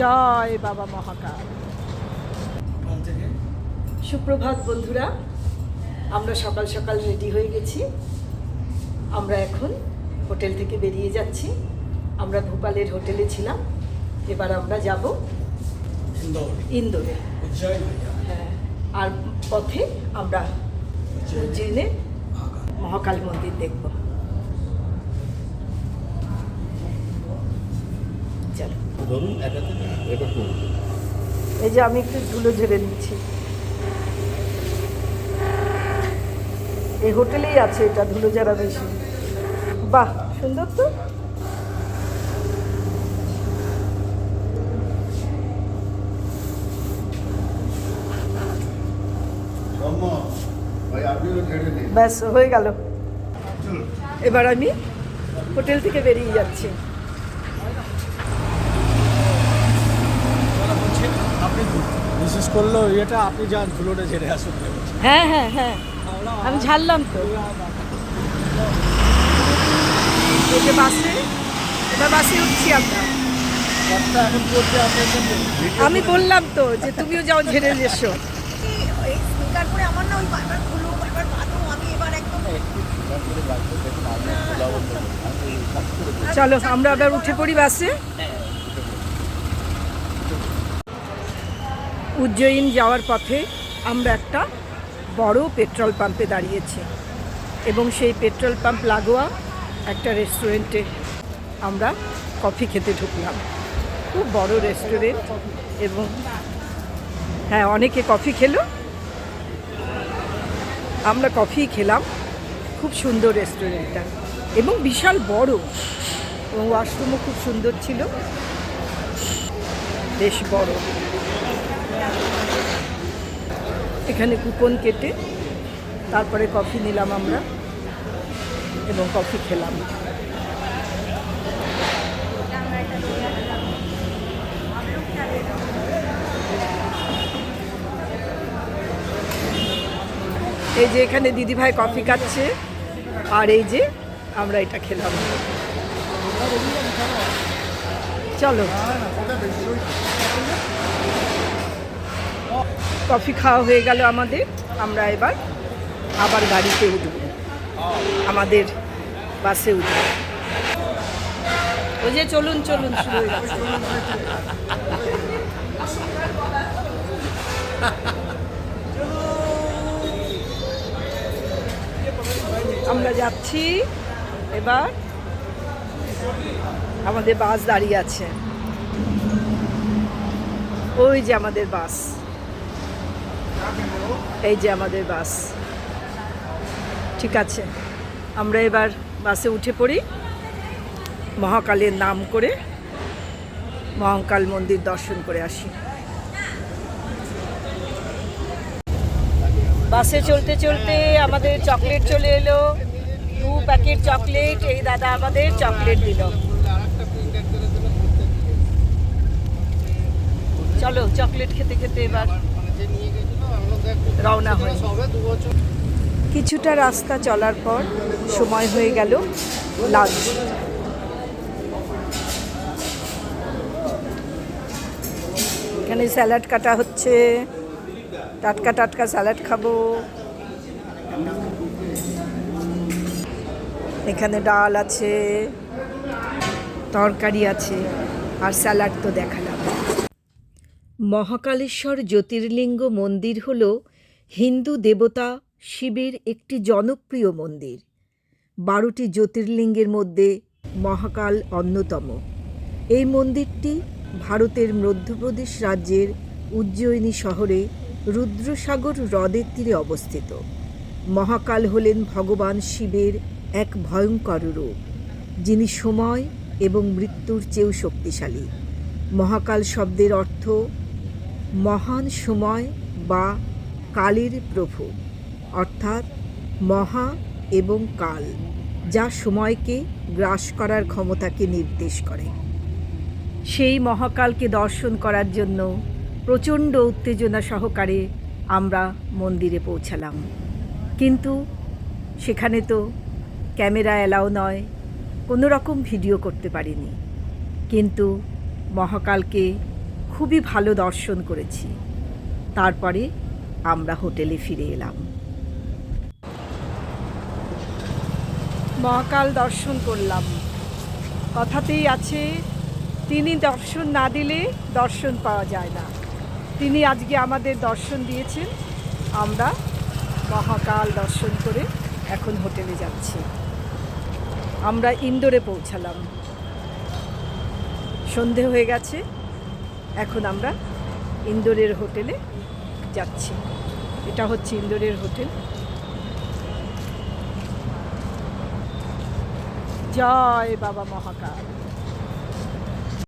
জয় বাবা মহাকাল। সুপ্রভাত বন্ধুরা আমরা সকাল সকাল রেডি হয়ে গেছি। আমরা এখন হোটেল থেকে বেরিয়ে যাচ্ছি। আমরা ভোপালের হোটেলে ছিলাম। এবার আমরা যাব ইন্দোরে। হ্যাঁ আর পথে আমরা জেনে মহাকাল মন্দির দেখব। ধরুন একটা থেকে এটা করুন। এই যে আমি একটু ধুলো ঝেড়ে নিচ্ছি। এই হোটেলেই আছে এটা ধুলো ঝাড়া বেশি বাহ সুন্দর তো। ব্যাস হয়ে গেল। এবার আমি হোটেল থেকে বেরিয়ে যাচ্ছি। আপনি বিশেষ করল এটা আপনি যান ধুলোটা ঝেড়ে আসুন। হ্যাঁ হ্যাঁ হ্যাঁ। আমি ঝাড়লাম তো। যে বাসে এবার বাসে উঠছি আমরা। আমি বললাম তো যে তুমিও যাও ঝেড়ে এসো। এই স্পিকার করে আমার না ওই বারবার খুলো বারবার বাঁধো আমি এবার একদম চলো আমরা আবার উঠে পড়ি বাসে। উজ্জয়িন যাওয়ার পথে আমরা একটা বড় পেট্রোল পাম্পে দাঁড়িয়েছি এবং সেই পেট্রোল পাম্প লাগোয়া একটা রেস্টুরেন্টে আমরা কফি খেতে ঢুকলাম। খুব বড় রেস্টুরেন্ট এবং হ্যাঁ অনেকে কফি খেলো। আমরা কফি খেলাম খুব সুন্দর রেস্টুরেন্টটা এবং বিশাল বড় এবং ওয়াশরুমও খুব সুন্দর ছিল। বেশ বড়। এখানে কুপন কেটে তারপরে কফি নিলাম আমরা এবং কফি খেলাম। এই যে এখানে দিদিভাই কফি খাচ্ছে আর এই যে আমরা এটা খেলাম। চলো। কফি খাওয়া হয়ে গেল আমাদের। আমরা এবার আবার গাড়িতে উঠব। আমাদের বাসে উঠব। ওই যে চলুন চলুন আমরা যাচ্ছি। এবার আমাদের বাস দাঁড়িয়ে আছে। ওই যে আমাদের বাস। এই যে আমাদের বাস। ঠিক আছে, আমরা এবার বাসে উঠে পড়ি। মহাকালের নাম করে মহাকাল মন্দির দর্শন করে আসি। বাসে চলতে চলতে আমাদের চকলেট চলে এলো। দু প্যাকেট চকলেট, এই দাদা আমাদের চকলেট দিল। চলো, চকলেট খেতে খেতে এবার রওনা হয়। কিছুটা রাস্তা চলার পর সময় হয়ে গেল লাঞ্চ। এখানে স্যালাড কাটা হচ্ছে। টাটকা টাটকা স্যালাড খাব। এখানে ডাল আছে, তরকারি আছে, আর স্যালাড তো দেখালাম। মহাকালেশ্বর জ্যোতির্লিঙ্গ মন্দির হল হিন্দু দেবতা শিবের একটি জনপ্রিয় মন্দির। বারোটি জ্যোতির্লিঙ্গের মধ্যে মহাকাল অন্যতম। এই মন্দিরটি ভারতের মধ্যপ্রদেশ রাজ্যের উজ্জয়িনী শহরে রুদ্রসাগর হ্রদের তীরে অবস্থিত। মহাকাল হলেন ভগবান শিবের এক ভয়ঙ্কর রূপ, যিনি সময় এবং মৃত্যুর চেয়েও শক্তিশালী। মহাকাল শব্দের অর্থ মহান সময় বা কালের প্রভু, অর্থাৎ মহা এবং কাল, যা সময়কে গ্রাস করার ক্ষমতাকে নির্দেশ করে। সেই মহাকালকে দর্শন করার জন্য প্রচণ্ড উত্তেজনা সহকারে আমরা মন্দিরে পৌঁছালাম। কিন্তু সেখানে তো ক্যামেরা অ্যালাও নয়, কোনো রকম ভিডিও করতে পারিনি। কিন্তু মহাকালকে খুবই ভালো দর্শন করেছি। তারপরে আমরা হোটেলে ফিরে এলাম। মহাকাল দর্শন করলাম। কথাতেই আছে, তিনি দর্শন না দিলে দর্শন পাওয়া যায় না। তিনি আজকে আমাদের দর্শন দিয়েছেন। আমরা মহাকাল দর্শন করে এখন হোটেলে যাচ্ছি। আমরা ইন্দোরে পৌঁছালাম। সন্ধে হয়ে গেছে। এখন আমরা ইন্দোরের হোটেলে যাচ্ছি। এটা হচ্ছে ইন্দোরের হোটেল। জয় বাবা মহাকাল।